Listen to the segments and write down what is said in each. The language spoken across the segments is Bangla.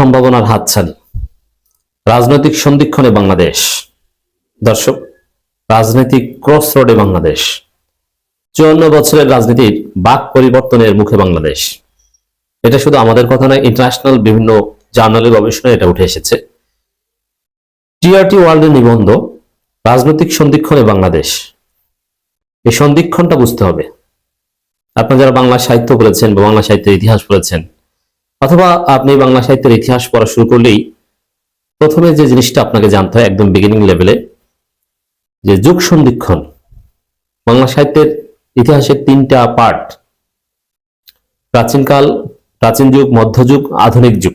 সম্ভাবনার হাতছানি। রাজনৈতিক সন্ধিক্ষণে বাংলাদেশ। দর্শক, রাজনৈতিক ক্রস রোডে বাংলাদেশ। চুয়ান্ন বছরের রাজনীতির বাক পরিবর্তনের মুখে বাংলাদেশ। এটা শুধু আমাদের কথা নয় ইন্টারন্যাশনাল বিভিন্ন জার্নালের গবেষণায় এটা উঠে এসেছে। টিআরটি ওয়ার্ল্ডের নিবন্ধ, রাজনৈতিক সন্ধিক্ষণে বাংলাদেশ। এই সন্ধিক্ষণটা বুঝতে হবে। আপনারা যারা বাংলা সাহিত্য পড়েছেন বা বাংলা সাহিত্যের ইতিহাস পড়েছেন অথবা আপনি বাংলা সাহিত্যের ইতিহাস পড়া শুরু করলেই প্রথমে যে জিনিসটা আপনাকে জানতে হয় একদম বিগিনিং লেভেলে যে যুগ সন্ধিক্ষণ, বাংলা সাহিত্যের ইতিহাসের তিনটা পার্ট প্রাচীনকাল, প্রাচীন যুগ মধ্যযুগ আধুনিক যুগ।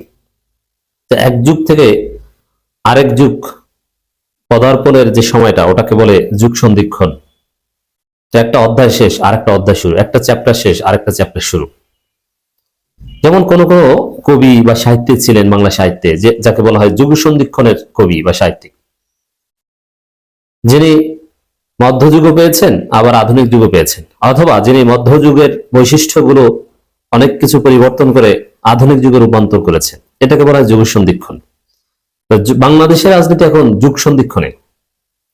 তো এক যুগ থেকে আরেক যুগ পদার্পণের যে সময়টা, ওটাকে বলে যুগ সন্ধিক্ষণ। তো একটা অধ্যায় শেষ, আরেকটা অধ্যায় শুরু, একটা চ্যাপ্টার শেষ, আরেকটা চ্যাপ্টার শুরু। যেমন কোন কোন কবি বা সাহিত্যিক ছিলেন বাংলা সাহিত্যে, যে যাকে বলা হয় যুগ সন্ধিক্ষণের কবি বা সাহিত্যিক। যিনি মধ্যযুগও পেয়েছেন, আবার আধুনিক যুগও পেয়েছেন। অথবা যিনি মধ্যযুগের বৈশিষ্ট্যগুলো অনেক কিছু পরিবর্তন করে আধুনিক যুগে রূপান্তর করেছেন, এটাকে বলা হয় যুগ সন্ধিক্ষণ বাংলাদেশের রাজনীতি এখন যুগ সন্ধিক্ষণে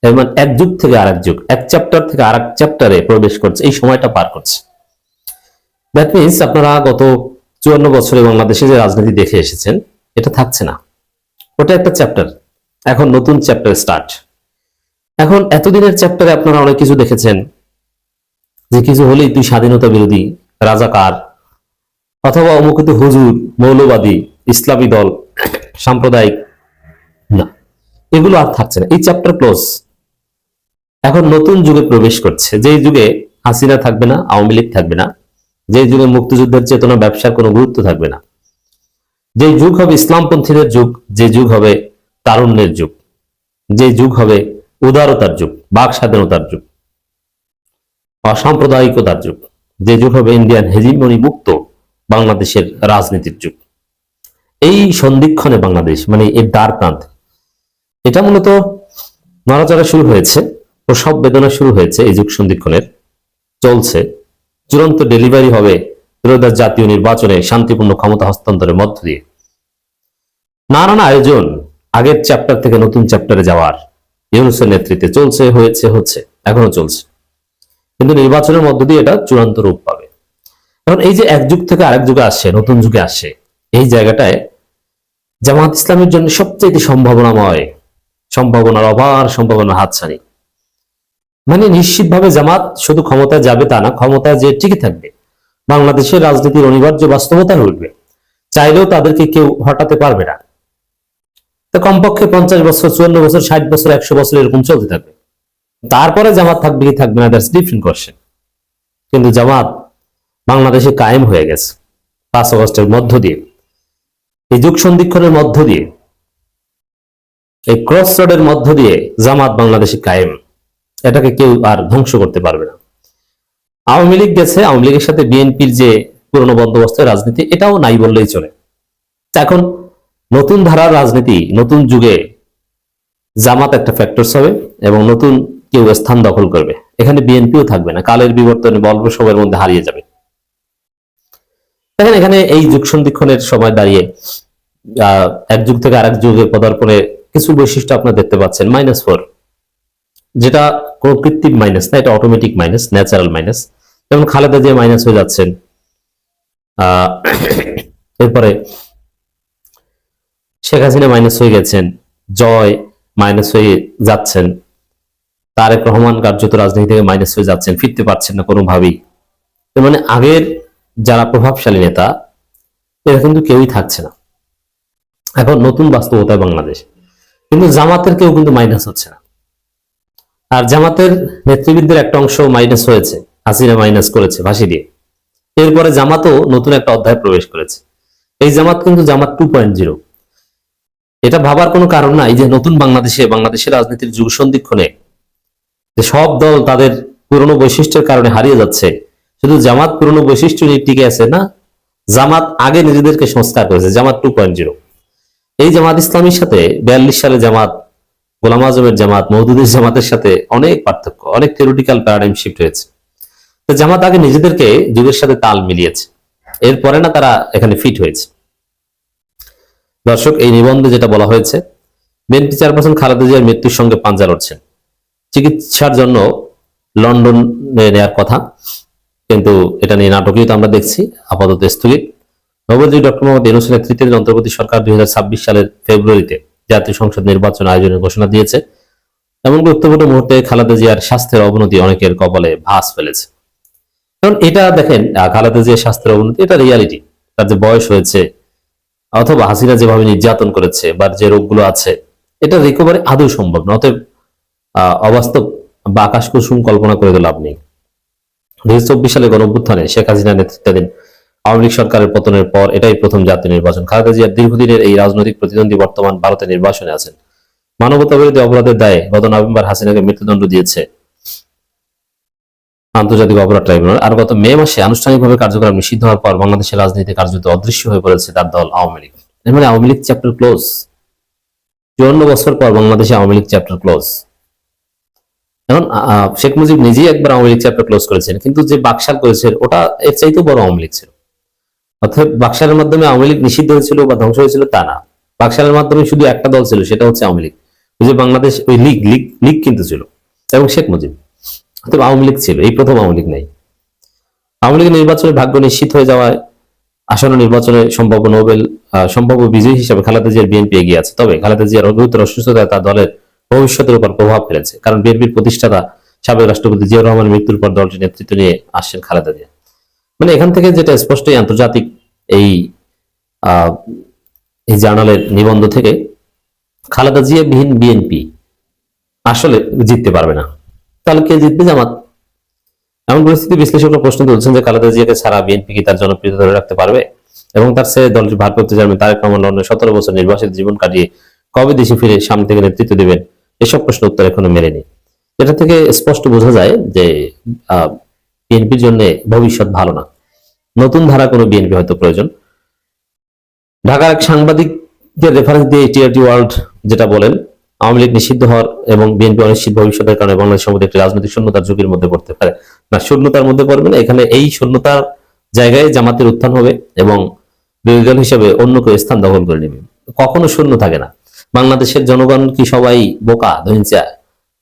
এবং এক যুগ থেকে আরেক যুগ, এক চ্যাপ্টার থেকে আরেক চ্যাপ্টারে প্রবেশ করছে, এই সময়টা পার করছে। দ্যাট মিনস আপনারা গত চুয়ান্ন বছরে বাংলাদেশে যে রাজনীতি দেখে এসেছেন, এটা থাকছে না। ওটা একটা চ্যাপ্টার এখন নতুন চ্যাপ্টার স্টার্ট এখন এতদিনের চ্যাপ্টারে আপনারা অনেক কিছু দেখেছেন, যে কিছু হলেই তুই স্বাধীনতা বিরোধী, রাজাকার, অথবা অমুকিত হুজুর, মৌলবাদী, ইসলামী দল, সাম্প্রদায়িক, না। এগুলো আর থাকছে না। এই চ্যাপ্টার ক্লোজ এখন নতুন যুগে প্রবেশ করছে। যেই যুগে হাসিনা থাকবে না, আওয়ামী লীগ থাকবে না যে যুগে মুক্তিযুদ্ধের চেতনা ব্যবসার কোনো গুরুত্ব থাকবে না। যে যুগ হবে ইসলামপন্থীদের যুগ যে যুগ হবে তারুণ্যের যুগ যে যুগ হবে উদারতার যুগ, বাক স্বাধীনতার যুগ, অসাম্প্রদায়িকতার যুগ যে যুগ হবে ইন্ডিয়ান হেজিমনি মুক্ত বাংলাদেশের রাজনীতির যুগ। এই সন্ধিক্ষণে বাংলাদেশ মানে এর দ্বার প্রান্তে, এটা মূলত নড়াচড়া শুরু হয়েছে ও সব বেদনা শুরু হয়েছে এই যুগ সন্ধিক্ষণের, চলছে চূড়ান্ত ডেলিভারি হবে ত্রয়োদশ জাতীয় নির্বাচনে শান্তিপূর্ণ ক্ষমতা হস্তান্তরের মধ্য দিয়ে। নানান আয়োজন, আগের চ্যাপ্টার থেকে নতুন চ্যাপ্টারে যাওয়ার। ইউনুসের নেতৃত্বে চলছে, হয়েছে, হচ্ছে, এখনও চলছে। কিন্তু নির্বাচনের মধ্য দিয়ে এটা চূড়ান্ত রূপ পাবে। কারণ এই যে এক যুগ থেকে আরেক যুগে আসছে, নতুন যুগে আসছে, এই জায়গাটায় জামাত ইসলামের জন্য সবচেয়ে সম্ভাবনাময়, সম্ভাবনার অপার সম্ভাবনার হাতছানি। মানে নিশ্চিতভাবে জামাত শুধু ক্ষমতায় যাবে তা না, ক্ষমতায় যে টিকে থাকবে। বাংলাদেশের রাজনীতির অনিবার্য বাস্তবতা উঠবে চাইলেও তাদেরকে কেউ হটাতে পারবে না। তো কমপক্ষে পঞ্চাশ বছর, চুয়ান্ন বছর, ষাট বছর, একশো বছর এরকম চলতে থাকবে। তারপরে জামাত থাকবে কি থাকবে না দ্যাটস ডিফারেন্ট কোশ্চেন কিন্তু জামাত বাংলাদেশে কায়েম হয়ে গেছে পাঁচ অগস্টের মধ্য দিয়ে। এই যুগ সন্ধিক্ষণের মধ্য দিয়ে, এই ক্রস রোডের মধ্য দিয়ে জামাত বাংলাদেশে কায়েম। এটাকে কেউ আর ধ্বংস করতে পারবে না। আওয়ামী লীগ গেছে, আওয়ামী লীগের সাথে বিএনপির যে পুরনো বন্দোবস্তের রাজনীতি, এটাও নাই বললেই চলে। এখন নতুন ধারার রাজনীতি, নতুন যুগে জামাত একটা ফ্যাক্টরস হবে এবং নতুন কেউ স্থান দখল করবে। এখানে বিএনপিও থাকবে না, কালের বিবর্তনে বল্ব সবের মধ্যে হারিয়ে যাবে। দেখেন, এখানে এই যুগ সন্ধিক্ষণের সময় দাঁড়িয়ে এক যুগ থেকে আরেক যুগে পদার্পণে কিছু বৈশিষ্ট্য আপনারা দেখতে পাচ্ছেন। মাইনাস ফোর যেটা কোনো কৃত্রিম মাইনাস না, এটা অটোমেটিক মাইনাস ন্যাচারাল মাইনাস যেমন খালেদা যে মাইনাস হয়ে যাচ্ছেন। এরপরে শেখ হাসিনা মাইনাস হয়ে গেছেন, জয় মাইনাস হয়ে যাচ্ছেন। তারেক রহমান কার্যত রাজনীতি থেকে মাইনাস হয়ে যাচ্ছেন, ফিরতে পারছেন না কোনোভাবেই। মানে আগের যারা প্রভাবশালী নেতা, এরা কিন্তু কেউই থাকছে না। এখন নতুন বাস্তবতায় বাংলাদেশ। কিন্তু জামাতের কেউ কিন্তু মাইনাস হচ্ছে না। আর জামাতের নেতৃবৃন্দের একটা অংশ মাইনাস হয়েছে, হাসিনা মাইনাস করেছে ফাঁসি দিয়ে। এরপরে জামাতও নতুন একটা অধ্যায় প্রবেশ করেছে। এই জামাত কিন্তু জামাত টু এটা ভাবার কোনো কারণ নাই যে নতুন বাংলাদেশে বাংলাদেশের রাজনীতির যুগ সন্ধিক্ষণে যে সব দল তাদের পুরনো বৈশিষ্ট্যের কারণে হারিয়ে যাচ্ছে। শুধু জামাত পুরনো বৈশিষ্ট্য নিয়ে টিকে আছে না, জামাত আগে নিজেদেরকে সংস্কার করেছে, জামাত টু পয়েন্ট জিরো এই জামাত ইসলামীর সাথে বিয়াল্লিশ সালে জামাত গোলাম আজমের জামাত মৌদুদের জামাতের সাথে অনেক পার্থক্য, অনেক থিওরিটিক্যাল প্যারাডাইম শিফট হয়েছে। তো জামাত আগে নিজেদেরকে যুগের সাথে তাল মিলিয়েছে। এরপরে না তারা এখানে ফিট হয়েছে। দর্শক, এই নিবন্ধে যেটা বলা হয়েছে, বিএনপি চেয়ারপারসন খালেদা জিয়ার মৃত্যুর সঙ্গে পাঞ্জা লড়ছেন। চিকিৎসার জন্য লন্ডন নেওয়ার কথা, কিন্তু এটা নিয়ে নাটকীয় তো আমরা দেখছি আপাতত স্থগিত। নবজি ডক্টর মোহাম্মদ ইউনুসের নেতৃত্বের অন্তর্বর্তী সরকার দুই হাজার ছাব্বিশ সালের ফেব্রুয়ারিতে জাতীয় সংসদ নির্বাচন আয়োজনের ঘোষণা দিয়েছে। এমন গুরুত্বপূর্ণ মুহূর্তে খালেদা জিয়ার স্বাস্থ্যের অবনতি অনেকের কপালে ভাস ফেলেছে। কারণ এটা দেখেন খালেদা জিয়ার স্বাস্থ্যের অবনতি, এটা রিয়ালিটি তার যে বয়স হয়েছে, অথবা হাসিনা যেভাবে নির্যাতন করেছে, বা যে রোগগুলো আছে, এটা রিকভারি আদৌ সম্ভব না অতএব অবাস্তব বা আকাশ কুসুম কল্পনা করে তো লাভ নেই। দুই সালে গণঅভ্যুত্থানে শেখ হাসিনা নেতৃত্বাধীন আওয়ামী লীগ সরকারের পতনের পর এটাই প্রথম জাতীয় নির্বাচন। খালেদা জিয়ার দীর্ঘদিনের এই রাজনৈতিক প্রতিদ্বন্দ্বী বর্তমান ভারতের নির্বাচনে আছেন। মানবতা বিরোধী অপরাধের দায়ে গত নভেম্বর হাসিনাকে মৃত্যুদণ্ড দিয়েছে আন্তর্জাতিক অপরাধ ট্রাইব্যুনাল। আর গত মে মাসে আনুষ্ঠানিকভাবে কার্যক্রম নিষিদ্ধ হওয়ার পর বাংলাদেশের রাজনীতি কার্যত অদৃশ্য হয়ে পড়েছে তার দল আওয়ামী লীগ। এর মানে আওয়ামী লীগ চ্যাপ্টার ক্লোজ। চুয়ান্ন বছর পর বাংলাদেশে আওয়ামী লীগ চ্যাপ্টার ক্লোজ। এখন শেখ মুজিব নিজেই একবার আওয়ামী লীগ চ্যাপ্টার ক্লোজ করেছেন, কিন্তু যে বাকশাল করেছেন, ওটা এর চাইতেও বড় আওয়ামী লীগ ছিল। অর্থাৎ বাকশালের মাধ্যমে আওয়ামী লীগ নিষিদ্ধ হয়েছিল বা ধ্বংস হয়েছিল তা না। বাকশালের মাধ্যমে শুধু একটা দল ছিল, সেটা হচ্ছে আওয়ামী লীগ। যে বাংলাদেশ, ওই লীগ লীগ লীগ কিন্তু ছিল, এবং শেখ মুজিব। অথবা আওয়ামী লীগ ছিল, এই প্রথম আওয়ামী লীগ নেই। আওয়ামী লীগের নির্বাচনে ভাগ্য নিশ্চিত হয়ে যাওয়ায় আসন্ন নির্বাচনে সম্ভাব্য নোবেল সম্ভাব্য বিজয়ী হিসেবে খালেদা জিয়ার বিএনপি এগিয়ে আছে। তবে খালেদা জিয়ার গুরুতর অসুস্থতা তার দলের ভবিষ্যতের উপর প্রভাব ফেলেছে, কারণ বিএনপির প্রতিষ্ঠাতা সাবেক রাষ্ট্রপতি জিয়াউর রহমানের মৃত্যুর পর দলটির নেতৃত্ব নিয়ে আসছেন খালেদা জিয়া। মানে এখান থেকে যেটা স্পষ্টই আন্তর্জাতিক এই এই জার্নালের নিবন্ধ থেকে খালেদা জিয়া বিহীন বিএনপি আসলে জিততে পারবে না। তাহলে কে জিতবে জামাত? এমন পরিস্থিতি বিশ্লেষকরা প্রশ্ন তুলছেন যে খালেদা জিয়াকে ছাড়া বিএনপি কি তার জনপ্রিয়তা ধরে রাখতে পারবে? এবং তার সে দলটি ভারপ্রাপ্ত চেয়ারম্যান তারেক রহমান লন্ডনে সতেরো বছর নির্বাসিত জীবন কাটিয়ে কবে দেশে ফিরে সামনে থেকে নেতৃত্ব দেবেন, এসব প্রশ্ন উত্তর এখনও মেলেনি। এটা থেকে স্পষ্ট বোঝা যায় যে আহ বিএনপির জন্য ভবিষ্যৎ ভালো না। নতুন ধারা কোনো বিএনপি হয়তো প্রয়োজন। ঢাকার এক সাংবাদিকদের রেফারেন্স দিয়ে টিআরটি ওয়ার্ল্ড যেটা বলেন, আওয়ামী লীগ নিষিদ্ধ হওয়ার এবং বিএনপি অনিশ্চিত ভবিষ্যতের কারণে বাংলাদেশ সম্পদে একটি রাজনৈতিক শূন্যতার ঝুঁকির মধ্যে পড়তে পারে। না, শূন্যতার মধ্যে পড়বে না, এখানে এই শূন্যতার জায়গায় জামাতের উত্থান হবে এবং বিরোধী দল হিসেবে অন্য কেউ স্থান দখল করে নেবে। কখনো শূন্য থাকে না। বাংলাদেশের জনগণ কি সবাই বোকা ধৈঞ্চা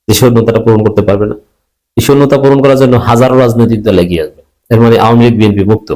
যে শূন্যতাটা পূরণ করতে পারবে না। এই শূন্যতা পূরণ করার জন্য হাজারো রাজনৈতিক দল এগিয়ে আসবে। এর মানে আওয়ামী লীগ বিএনপি মুক্ত।